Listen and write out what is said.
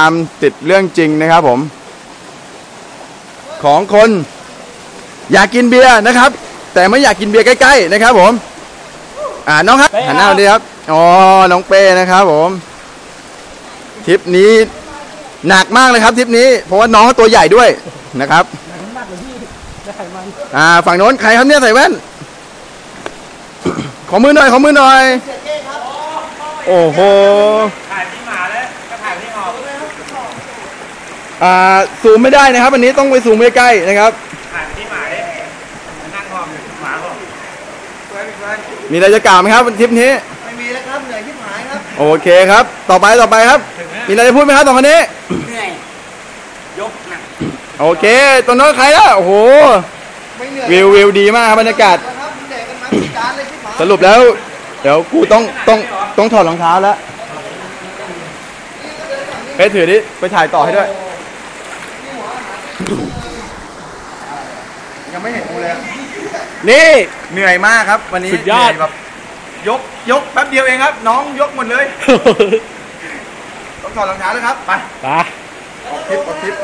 ตามติดเรื่องจริงนะครับผม ของคนอยากกินเบียร์นะครับ แต่ไม่อยากกินเบียร์ใกล้ๆนะครับ ผม อ่าน้องครับเป้ครับหันหน้ามาดีครับอ๋อน้องเป้นะครับ ผมทริปนี้หนักมากเลยครับทริปนี้ เพราะว่าน้องเขาตัวใหญ่ด้วยนะครับมากเลยพี่ได้ไขมันอ่าฝั่งโน้นใครครับเนี่ยใส่แว่นขอมือหน่อยขอมือหน่อย โอ้โห ถ่ายที่หมาเลยก็ถ่ายที่ออกอ่าซูมไม่ได้นะครับ อันนี้ต้องไปซูมใกล้ๆนะครับถ่ายที่หมาเลยนั่งหอมหมาหอมมีอะไรจะกล่าวไหมครับทริปนี้ ไม่มีแล้วครับเหนื่อยที่หายครับ โอเคครับ ต่อไปต่อไปครับ มีอะไรจะพูดไหมครับต่อคนนี้ เหนื่อย ยกหนัก โอเคตรงโน้นใครล่ะโอ้โหไม่เหนื่อยวิววิวดีมากครับบรรยากาศนะครับเหนื่อยกันมาพิการเลยที่หมายสรุปแล้ว เดี๋ยวกูต้องต้องต้องถอดรองเท้าแล้ว ไปถือดิไปถ่ายต่อให้ด้วย ยังไม่เห็นกูเลย นี่ เหนื่อยมากครับ วันนี้สุดยอด เหนื่แบบยกยกแป๊บเดียวเองครับ น้องยกหมดเลย ต้องถอดรองเท้าแล้วครับ ไปไป ออกทริปออกทริป